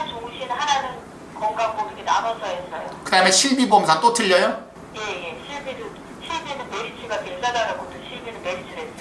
하나는 종신, 하나는 건강보험 이렇게 나눠서 했어요. 그 다음에 실비보험사 또 틀려요? 예, 예. 실비도, 실비는 메리츠가 비싸다라고 또 실비는 메리츠를 했어요.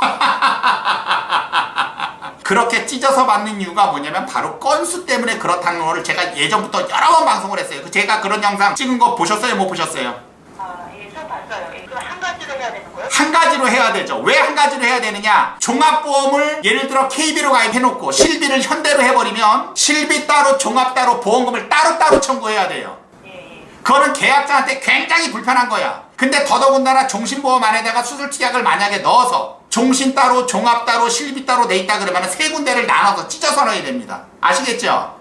그렇게 찢어서 받는 이유가 뭐냐면 바로 건수 때문에 그렇다는 거를 제가 예전부터 여러 번 방송을 했어요. 그 제가 그런 영상 찍은 거 보셨어요? 못 보셨어요? 아, 예, 저 봤어요. 예, 그럼 한 가지로 해야 되는 거예요? 한 가지로 해야 되죠. 왜 한 가지로 해야 되느냐? 종합보험을 예를 들어 KB로 가입해놓고 실비를 현대로 해버리면 실비 따로 종합 따로 보험금을 따로따로 청구해야 돼요. 예, 예. 그거는 계약자한테 굉장히 불편한 거야. 근데 더더군다나 종신보험 안에다가 수술치약을 만약에 넣어서 종신 따로 종합 따로 실비 따로 돼 있다 그러면 세 군데를 나눠서 찢어서 넣어야 됩니다. 아시겠죠?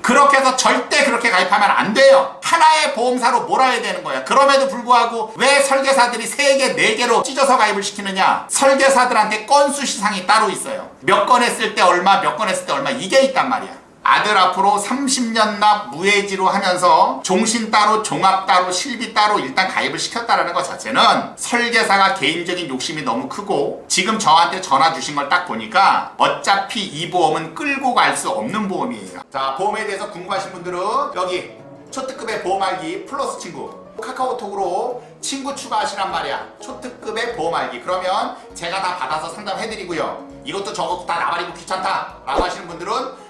예. 그렇게 해서 절대 그렇게 가입하면 안 돼요. 하나의 보험사로 몰아야 되는 거야. 그럼에도 불구하고 왜 설계사들이 세개네개로 찢어서 가입을 시키느냐? 설계사들한테 건수 시상이 따로 있어요. 몇 건 했을 때 얼마, 몇 건 했을 때 얼마 이게 있단 말이야. 아들 앞으로 30년 납 무해지로 하면서 종신 따로 종합 따로 실비 따로 일단 가입을 시켰다라는 것 자체는 설계사가 개인적인 욕심이 너무 크고 지금 저한테 전화 주신 걸 딱 보니까 어차피 이 보험은 끌고 갈 수 없는 보험이에요. 자 보험에 대해서 궁금하신 분들은 여기 초특급의 보험 알기 플러스 친구 카카오톡으로 친구 추가하시란 말이야. 초특급의 보험 알기. 그러면 제가 다 받아서 상담해드리고요. 이것도 저것도 다 나발이고 귀찮다. 라고 하시는 분들은